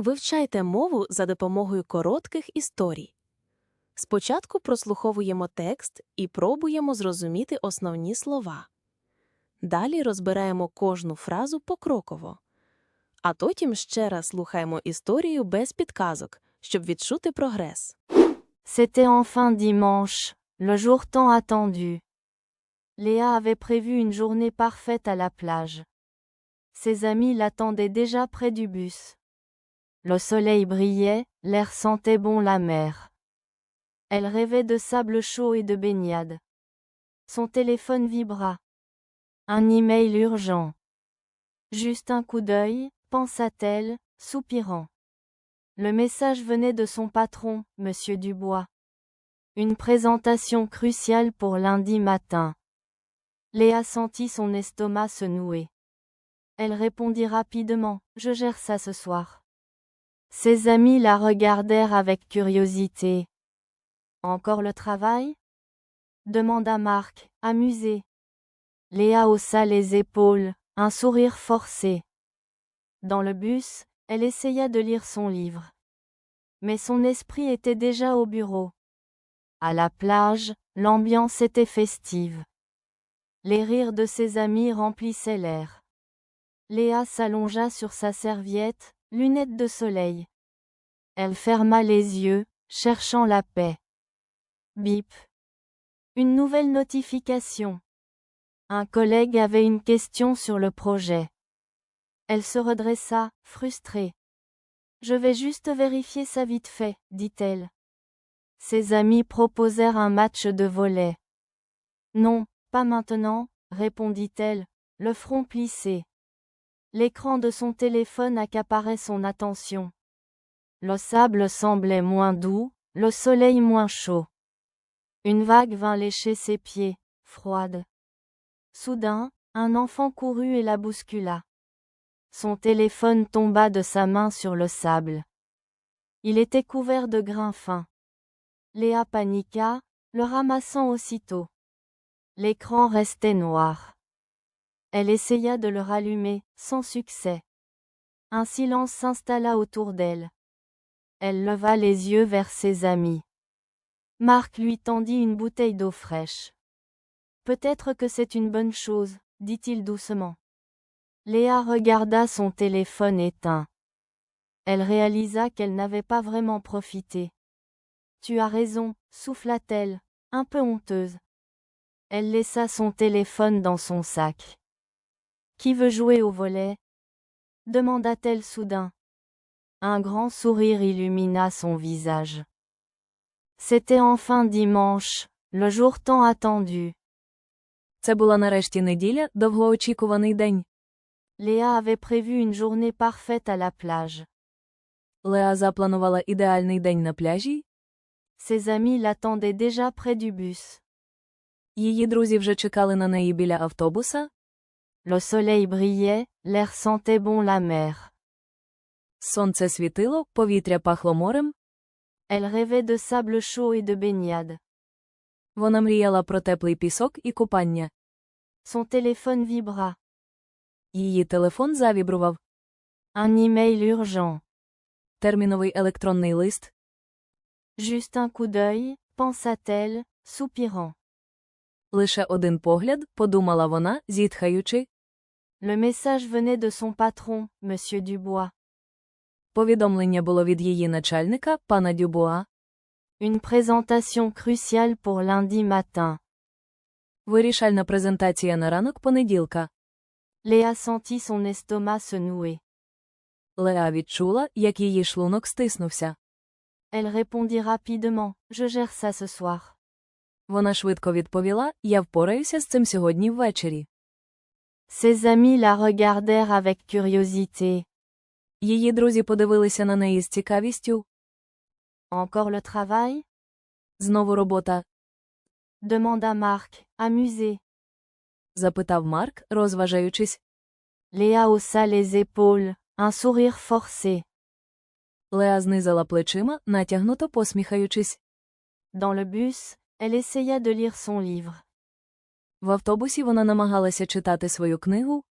Вивчайте мову за допомогою коротких історій. Спочатку прослуховуємо текст і пробуємо зрозуміти основні слова. Далі розбираємо кожну фразу покроково. А потім ще раз слухаємо історію без підказок, щоб відчути прогрес. C'était enfin dimanche, le jour tant attendu. Léa avait prévu une journée parfaite à la plage. Ses amis l'attendaient déjà près du bus. Le soleil brillait, l'air sentait bon la mer. Elle rêvait de sable chaud et de baignade. Son téléphone vibra. Un email urgent. Juste un coup d'œil, pensa-t-elle, soupirant. Le message venait de son patron, Monsieur Dubois. Une présentation cruciale pour lundi matin. Léa sentit son estomac se nouer. Elle répondit rapidement, Je gère ça ce soir. Ses amis la regardèrent avec curiosité. Encore le travail? demanda Marc, amusé. Léa haussa les épaules, un sourire forcé. Dans le bus, elle essaya de lire son livre. Mais son esprit était déjà au bureau. À la plage, l'ambiance était festive. Les rires de ses amis remplissaient l'air. Léa s'allongea sur sa serviette, lunettes de soleil. Elle ferma les yeux, cherchant la paix. Bip. Une nouvelle notification. Un collègue avait une question sur le projet. Elle se redressa, frustrée. Je vais juste vérifier ça vite fait, dit-elle. Ses amis proposèrent un match de volley. Non, pas maintenant, répondit-elle, le front plissé. L'écran de son téléphone accaparait son attention. Le sable semblait moins doux, le soleil moins chaud. Une vague vint lécher ses pieds, froide. Soudain, un enfant courut et la bouscula. Son téléphone tomba de sa main sur le sable. Il était couvert de grains fins. Léa paniqua, le ramassant aussitôt. L'écran restait noir. Elle essaya de le rallumer, sans succès. Un silence s'installa autour d'elle. Elle leva les yeux vers ses amis. Marc lui tendit une bouteille d'eau fraîche. Peut-être que c'est une bonne chose, dit-il doucement. Léa regarda son téléphone éteint. Elle réalisa qu'elle n'avait pas vraiment profité. Tu as raison, souffla-t-elle, un peu honteuse. Elle laissa son téléphone dans son sac. Qui veut jouer au volet demanda-t-elle soudain. Un grand sourire illumina son visage. C'était enfin dimanche, le jour tant attendu. Це була нарешті неділя, довгоочікуваний день. Léa avait prévu une journée parfaite à la plage. Леа запланувала ідеальний день на пляжі. Ses amis l'attendaient déjà près du bus. Її друзі вже чекали на неї біля автобуса. Le soleil brillait, l'air sentait bon la mer. Сонце світило, повітря пахло морем. Elle rêvait de sable chaud et de baignade. Вона мріяла про теплий пісок і купання. Son téléphone vibra. Її телефон завібрував. Un email urgent. Терміновий електронний лист. Juste un coup d'œil, pensa-t-elle, soupirant. Лише один погляд, подумала вона, зітхаючи. Le message venait de son patron, Monsieur Dubois. Повідомлення було від її начальника, пана Дюбуа. Une présentation cruciale pour lundi matin. Вирішальна презентація на ранок понеділка. Léa sentit son estomac se nouer. Леа відчула, як її шлунок стиснувся. Elle répondit rapidement, Je gère ça ce soir. Вона швидко відповіла, я впораюся з цим сьогодні ввечері. Ses amis la regardèrent avec curiosité. Її друзі подивилися на неї з цікавістю. Encore le travail Знову робота, demanda Marc, amusé. запитав Марк, розважаючись. Léa haussa les épaules, un sourire forcé. Леа знизила плечима, натягнуто посміхаючись. Dans le bus, elle essaya de lire son livre. В автобусі вона намагалася читати свою книгу,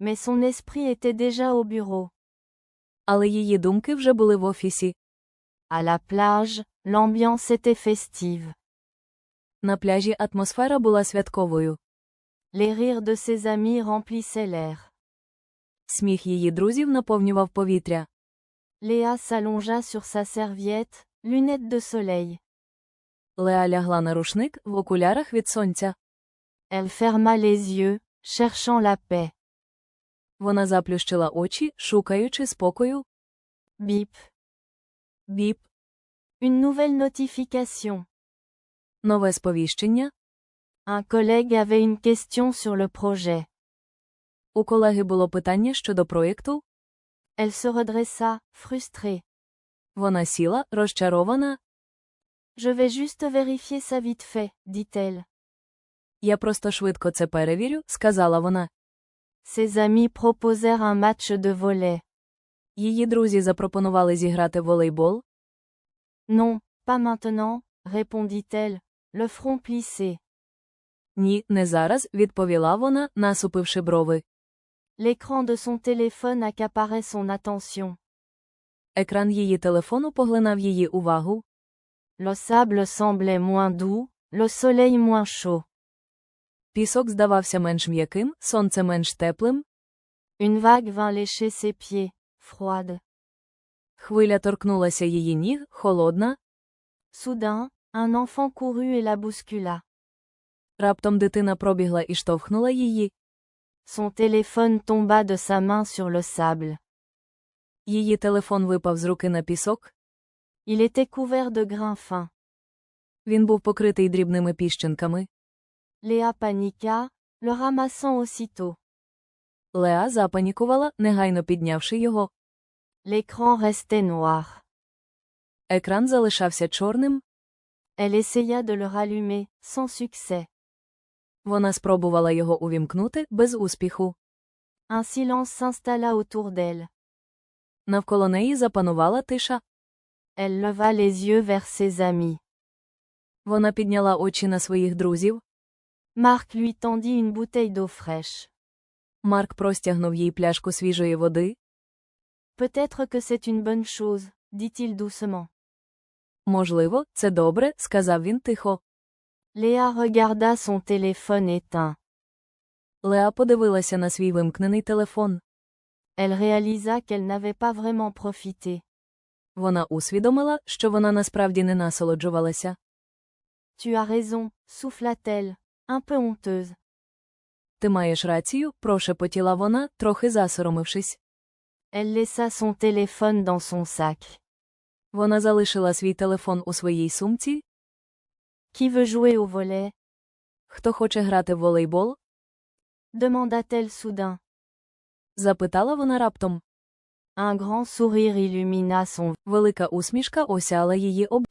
Mais son esprit était déjà au bureau. Але її думки вже були в офісі. À la plage, l'ambiance était festive. На пляжі атмосфера була святковою. Les rires de ses amis remplissaient l'air. Сміх її друзів наповнював повітря. Léa s'allongea sur sa serviette, lunettes de soleil. Леа лягла на рушник в окулярах від сонця. Elle ferma les yeux, cherchant la paix. Вона заплющила очі, шукаючи спокою. Bip. Біп. Une nouvelle notification. Нове сповіщення. Un collègue avait une question sur le projet. У колеги було питання щодо проєкту. Elle se redressa, frustrée. Вона сіла, розчарована. Je vais juste vérifier ça vite fait, dit-elle. Я просто швидко це перевірю, сказала вона. Ses amis proposèrent un match de volley. Її друзі запропонували зіграти в волейбол. Non, pas maintenant, répondit-elle, le front plissé. Ні, не зараз, відповіла вона, насупивши брови. L'écran de son téléphone accaparait son attention. Екран її телефону поглинав її увагу. Le sable semblait moins doux, le soleil moins chaud. Пісок здавався менш м'яким, сонце менш теплим. Une vague vint lécher ses pieds, froide. Хвиля торкнулася її ніг, холодна. Soudain, un enfant courut et la bouscula. Раптом дитина пробігла і штовхнула її. Son téléphone tomba de sa main sur le sable. Її телефон випав з руки на пісок. Il était couvert de grains fins. Він був покритий дрібними піщинками. Léa paniqua, le ramassant aussitôt. Леа запанікувала, негайно піднявши його. L'écran restait noir. Екран залишався чорним. Elle essaya de le rallumer, sans succès. Вона спробувала його увімкнути без успіху. Un silence s'installa autour d'elle. Навколо неї запанувала тиша. Elle leva les yeux vers ses amis. Вона підняла очі на своїх друзів. Marc lui tendit une bouteille d'eau fraîche. Марк простягнув їй пляшку свіжої води. Peut-être que c'est une bonne chose, dit-il doucement. Можливо, це добре, сказав він тихо. Léa regarda son téléphone éteint. Леа подивилася на свій вимкнений телефон. Elle réalisa qu'elle n'avait pas vraiment profité. Вона усвідомила, що вона насправді не насолоджувалася. Tu as raison, souffla-t-elle, un peu honteuse. Ти маєш рацію, прошепотіла вона, трохи засоромившись. Elle laissa son téléphone dans son sac. Вона залишила свій телефон у своїй сумці. Qui veut jouer au volet Хто хоче грати в волейбол? demanda-t-elle soudain. запитала вона раптом. Un grand sourire illumina son Велика усмішка осяла її об.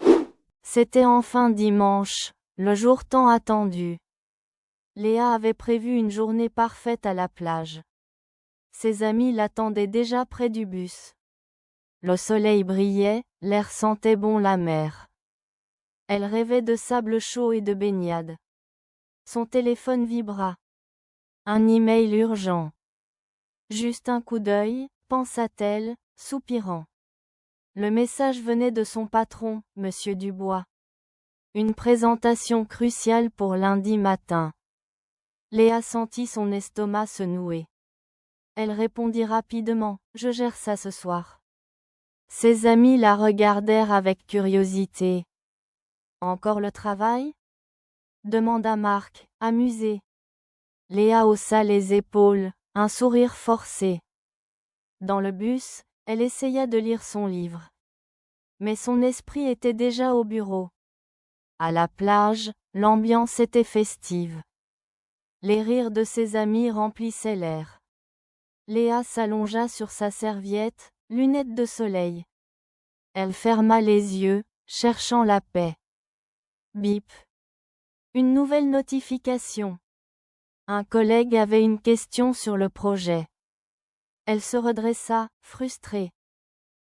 C'était enfin dimanche, le jour tant attendu. Léa avait prévu une journée parfaite à la plage. Ses amis l'attendaient déjà près du bus. Le soleil brillait, l'air sentait bon la mer. Elle rêvait de sable chaud et de baignade. Son téléphone vibra. Un email urgent. Juste un coup d'œil, pensa-t-elle, soupirant. Le message venait de son patron, Monsieur Dubois. Une présentation cruciale pour lundi matin. Léa sentit son estomac se nouer. Elle répondit rapidement, Je gère ça ce soir. Ses amis la regardèrent avec curiosité. Encore le travail? demanda Marc, amusé. Léa haussa les épaules, un sourire forcé. Dans le bus, elle essaya de lire son livre. Mais son esprit était déjà au bureau. À la plage, l'ambiance était festive. Les rires de ses amis remplissaient l'air. Léa s'allongea sur sa serviette, lunettes de soleil. Elle ferma les yeux, cherchant la paix. Bip. Une nouvelle notification. Un collègue avait une question sur le projet. Elle se redressa, frustrée.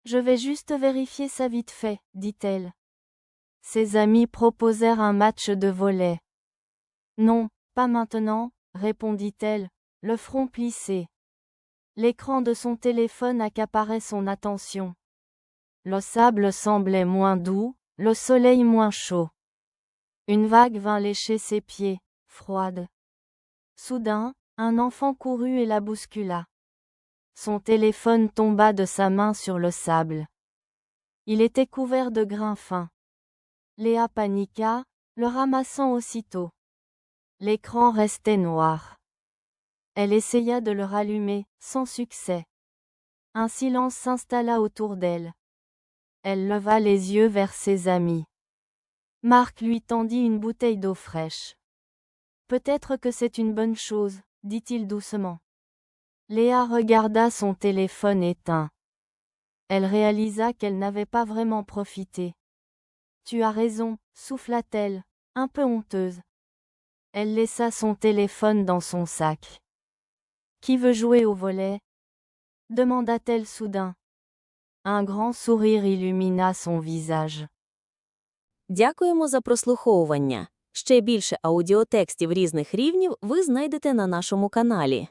Je vais juste vérifier ça vite fait, dit-elle. Ses amis proposèrent un match de volley. Non, pas maintenant, répondit-elle, le front plissé. L'écran de son téléphone accaparait son attention. Le sable semblait moins doux, le soleil moins chaud. Une vague vint lécher ses pieds, froide. Soudain, un enfant courut et la bouscula. Son téléphone tomba de sa main sur le sable. Il était couvert de grains fins. Léa paniqua, le ramassant aussitôt. L'écran restait noir. Elle essaya de le rallumer, sans succès. Un silence s'installa autour d'elle. Elle leva les yeux vers ses amis. Marc lui tendit une bouteille d'eau fraîche. Peut-être que c'est une bonne chose, dit-il doucement. Léa regarda son téléphone éteint. Elle réalisa qu'elle n'avait pas vraiment profité. Tu as raison, souffla-t-elle, un peu honteuse. Elle laissa son téléphone dans son sac. Qui veut jouer au volet demanda-t-elle soudain. Un grand sourire illumina son visage. Дякуємо за прослуховування. Ще більше аудіотекстів різних рівнів ви знайдете на нашому каналі.